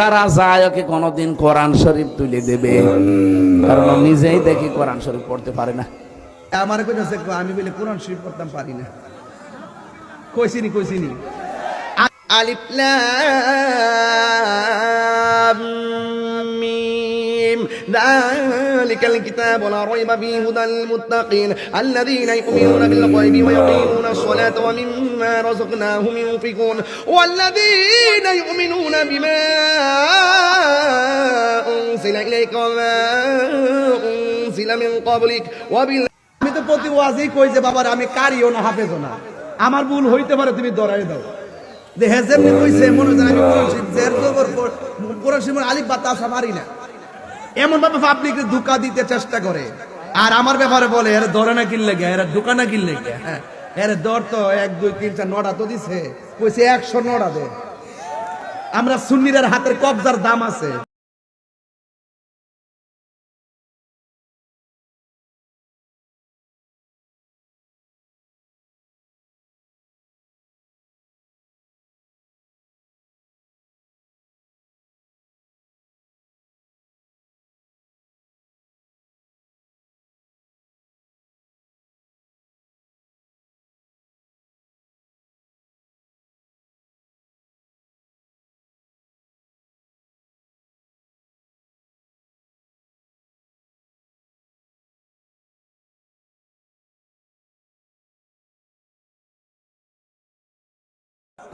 যারা যায় ওকে কোনোদিন কোরআন শরীফ তুলে দেবে কারণ নিজেই দেখি কোরআন শরীফ পড়তে পারে না আমার কোনো আমি বলে কোরআন শরীফ পড়তাম পারি না কইসিনি কইসিনি আলিফ লাম ذلك الكتاب لا ريب فيه هدى للمتقين الذين يؤمنون بالغيب ويقيمون الصلاة ومما رزقناهم ينفقون والذين يؤمنون بما আমি তো প্রতি ওয়াজেই কই যে, বাবার, আমি কারিও না, হাফেজও না। আমার ভুল হইতে পারে, তুমি দরাই দাও। যে হ্যাঁ, কইছে, মনে হয় আমি আলিফ বা মারি না। এমন ভাবে ধোকা দিতে চেষ্টা করে। আর আমার ব্যাপারে বলে, এর না কিনলে গে এর ধোকা না কিনলে গে হ্যাঁ, এর দর তো এক, দুই, তিন, চার নড়া তো দিছে। কইছে, একশো নড়া দে। আমরা সুন্নিরের হাতের কবজার দাম আছে।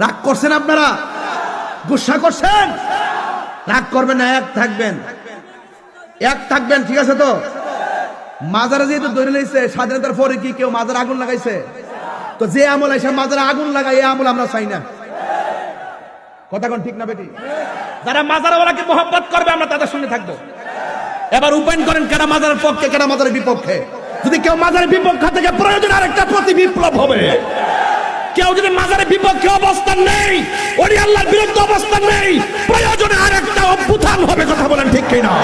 রাগ করছেন আপনারা? গুসা করছেন? রাগ করবেন না, এক থাকবেন। এক থাকবেন, ঠিক আছে তো? মাজারে যেহেতু ধরে লইছে, স্বাধীনতার পরে কি কেউ মাজার আগুন লাগাইছে? তো যে আমল এসে মাজারে আগুন লাগাই এই আমল আমরা চাই না। কথা কোন ঠিক না বেটি? যারা মাজারওয়ালাকে মোহাম্মত করবে, আমরা তাদের সঙ্গে থাকব। এবার উপায়ন করেন কেনা মাজারের পক্ষে কেনা মাজারের বিপক্ষে। যদি কেউ মাজারের বিপক্ষে থেকে প্রয়োজন, আরেকটা প্রতি বিপ্লব হবে। কেউ যদি মাজারের বিপক্ষে অবস্থান নেই ওরি আল্লাহর বিরুদ্ধে অবস্থান নেই, প্রয়োজনে আরেকটা অভ্যুত্থান হবে কথা বলেন ঠিক কিনা?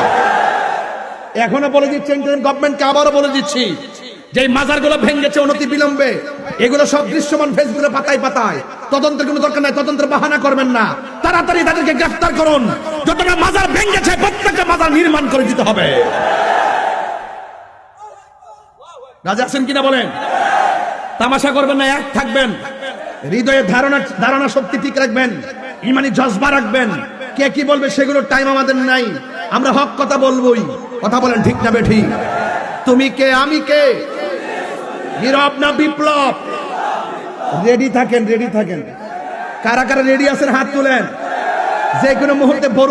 এখনও বলে দিচ্ছি গভর্নমেন্টকে আবারও বলে দিচ্ছি যে মাজারগুলো ভেঙেছে অনতি বিলম্বে, এগুলো সব দৃশ্যমান ফেসবুকে পাতায় পাতায়। তদন্তের কোনো দরকার নাই, তদন্তের বাহানা করবেন না। তাড়াতাড়ি তাদেরকে গ্রেফতার করুন, যতটা মাজার ভেঙেছে, প্রত্যেকটা মাজার নির্মাণ করে দিতে হবে। রাজা আছেন কিনা বলেন? তামাশা করবেন না, এক থাকবেন। হৃদয়ে ধারণা ধারণা শক্তি ঠিক রাখবেন, ইমানি জজবা রাখবেন। কে কি বলবে সেগুলোর টাইম আমাদের নাই। আমরা হক কথা বলবোই। কথা বলেন ঠিক না বেঠি? তুমি কে, আমি কে? নীরব না বিপ্লব? রেডি থাকেন রেডি থাকেন। কারা কারা রেডি আছেন হাত তুলেন? যে কোনো মুহূর্তে